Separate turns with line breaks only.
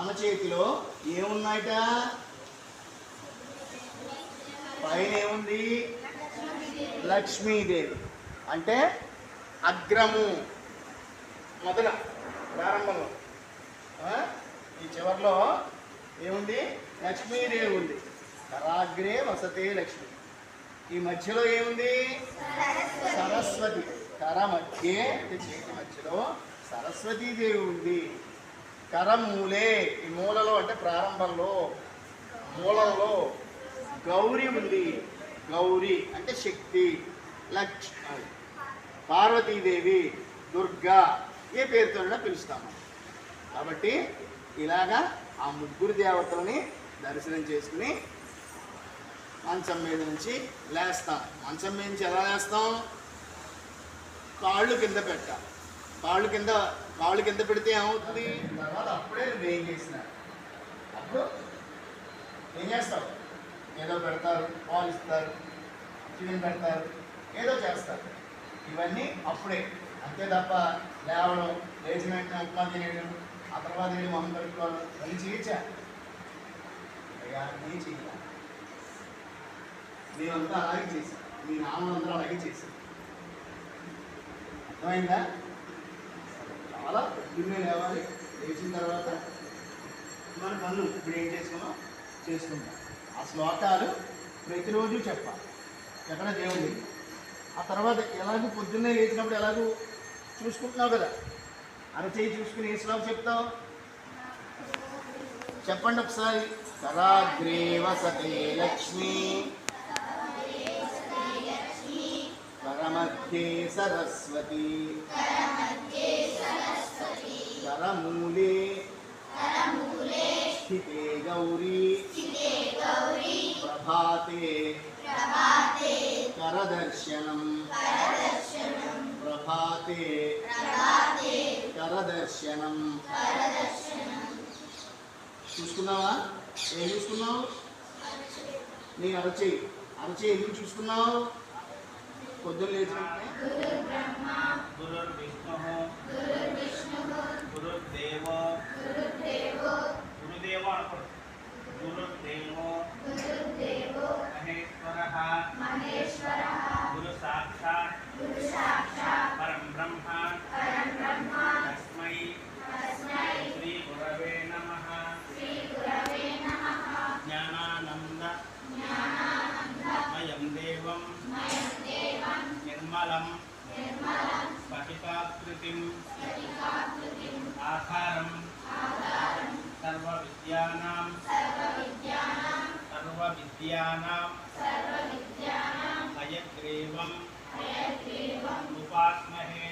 మన చేతిలో ఏమున్నాయట? పైన ఏముంది? లక్ష్మీదేవి. అంటే అగ్రము. మొదల ప్రారంభంలో ఈ చివరిలో ఏముంది? లక్ష్మీదేవి ఉంది. కరాగ్రే వసతే లక్ష్మి. ఈ మధ్యలో ఏముంది? సరస్వతి. కర మధ్య చేతి మధ్యలో సరస్వతీదేవి ఉంది. కరమూలే. ఈ మూలలో అంటే ప్రారంభంలో మూలంలో గౌరీ ఉంది. గౌరీ అంటే శక్తి లక్ష్మి పార్వతీదేవి దుర్గా ఏ పేరుతో పిలుస్తాము కాబట్టి ఇలాగా ఆ ముగ్గురు దేవతలని దర్శనం చేసుకుని మంచం మీద నుంచి లేస్తాం. మంచం మీద నుంచి ఎలా లేస్తాం? కాళ్ళు కింద పెట్టాలి కాళ్ళు కింద కాళ్ళు కింద పెడితే ఏమవుతుంది? తర్వాత అప్పుడే నువ్వు ఏం చేసిన. అప్పుడు ఏం చేస్తావు? ఏదో పెడతారు పాలు ఇస్తారు చికెన్ పెడతారు ఏదో చేస్తారు. ఇవన్నీ అప్పుడే. అంతే తప్ప లేవడం లేచిన వెంటనే ఉప్మా తినేయడం ఆ తర్వాత వెళ్ళి మొహం కలుపుకోవడం ఇవన్నీ చేయొచ్చా అయ్యా నీ చెయ్యాలి మేమంతా అలాగే చేశాం. మీ నామందరూ అలాగే చేశాం. అర్థమైందా? చాలా పొద్దున్నే లేవాలి. లేచిన తర్వాత మన పనులు ఇప్పుడు ఏం చేసుకున్నాం? చేసుకుంటాం. ఆ శ్లోకాలు ప్రతిరోజు చెప్పాలి. ఎక్కడ దేవుడి ఆ తర్వాత ఎలాగో పొద్దున్నే లేచినప్పుడు ఎలాగో చూసుకుంటున్నావు కదా? అరచేయి చూసుకుని ఏ శ్లోకం చెప్తావు? చెప్పండి ఒకసారి. కరాగ్రే వసతే లక్ష్మి. కరమధ్యే సరస్వతి కరమూలే స్థితే గౌరీ ప్రభాతే కరదర్శనం ప్రభాతే కరదర్శనం చూసుకున్నావా? ఏం చూసుకున్నావు? నీ అరచేయి। అరచేయి ఎందుకు చూసుకున్నావు?
कुदुल ब्रह्मा कुदुल నిర్మలం స్ఫటికాకృతిం ఆధారం సర్వవిద్యానాం సర్వవిద్యానాం హయగ్రీవం ఉపాస్మహే